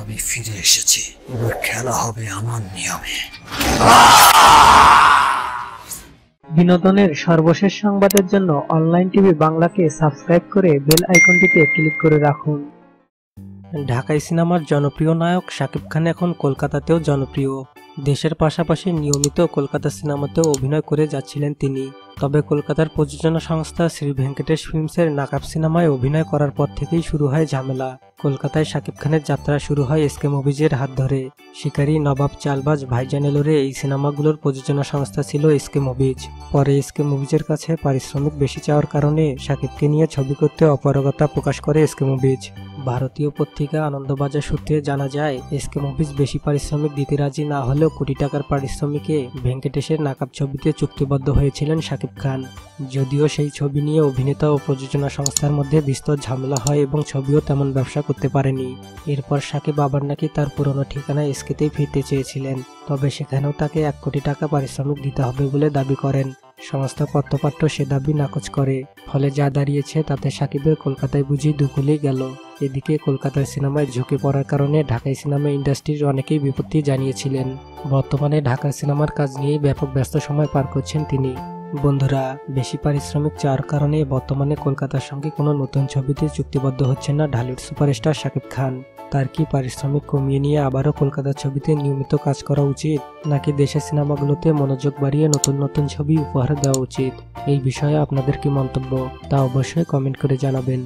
আমি ফিরে এসেছি। এবার খেলা হবে আমার নিয়মে। বিনোদনের সর্বশেষ সংবাদের জন্য অনলাইন টিভি বাংলাকে সাবস্ক্রাইব করে বেল আইকনটিতে ক্লিক করে রাখুন। ঢাকাই সিনেমার জনপ্রিয় নায়ক শাকিব খান এখন কলকাতাতেও জনপ্রিয়। দেশের পাশাপাশি নিয়মিত কলকাতা সিনেমাতেও অভিনয় করে যাচ্ছিলেন তিনি। তবে কলকাতার প্রযোজনা সংস্থা শ্রী ভেঙ্কটেশ ফিল্মসের নাকাব সিনেমায় অভিনয় করার পর থেকেই শুরু হয় ঝামেলা। কলকাতায় শাকিব খানের যাত্রা শুরু হয় এসকে মুভিজের হাত ধরে। শিকারী নবাব চালবাজ ভাইজান এলোরে এই সিনেমাগুলোর প্রযোজনা সংস্থা ছিল এসকে মুভিজ। পরে এসকে মুভিজের কাছে পারিশ্রমিক বেশি চাওয়ার কারণে শাকিবকে নিয়ে ছবি করতে অপারগতা প্রকাশ করে এসকে মুভিজ। ভারতীয় পত্রিকা আনন্দবাজার সূত্রে জানা যায়, এসকে মুভিজ বেশি পারিশ্রমিক দিতে রাজি না হলেও কোটি টাকার পারিশ্রমিকে ভেঙ্কটেশের নাকাব ছবিতে চুক্তিবদ্ধ হয়েছিলেন শাকিব খান। যদিও সেই ছবি নিয়ে অভিনেতা ও প্রযোজনা সংস্থার মধ্যে বিস্তর ঝামেলা হয় এবং ছবিও তেমন ব্যবসা করতে পারেনি। এরপর সাকিব আবার নাকি তার পুরনো ঠিকানায় এসকেতেই ফিরতে চেয়েছিলেন, তবে সেখানেও তাকে এক কোটি টাকা পারিশ্রমিক দিতে হবে বলে দাবি করেন। সংস্থা কর্তপাট্য সে দাবি নাকচ করে। ফলে যা দাঁড়িয়েছে তাতে সাকিবের কলকাতায় বুঝি দুকুলেই গেল। এদিকে কলকাতার সিনেমায় ঝুঁকে পড়ার কারণে ঢাকাই সিনেমা ইন্ডাস্ট্রির অনেকেই বিপত্তি জানিয়েছিলেন। বর্তমানে ঢাকা সিনেমার কাজ নিয়েই ব্যাপক ব্যস্ত সময় পার করছেন তিনি। বন্ধুরা, বেশি পারিশ্রমিক চাওয়ার কারণে বর্তমানে কলকাতার সঙ্গে কোনো নতুন ছবিতে চুক্তিবদ্ধ হচ্ছেন না ঢালিউড সুপারস্টার শাকিব খান। তার কি পারিশ্রমিক কমিয়ে নিয়ে আবারও কলকাতার ছবিতে নিয়মিত কাজ করা উচিত, নাকি দেশের সিনেমাগুলোতে মনোযোগ বাড়িয়ে নতুন নতুন ছবি উপহার দেওয়া উচিত? এই বিষয়ে আপনাদের কি মন্তব্য, তা অবশ্যই কমেন্ট করে জানাবেন।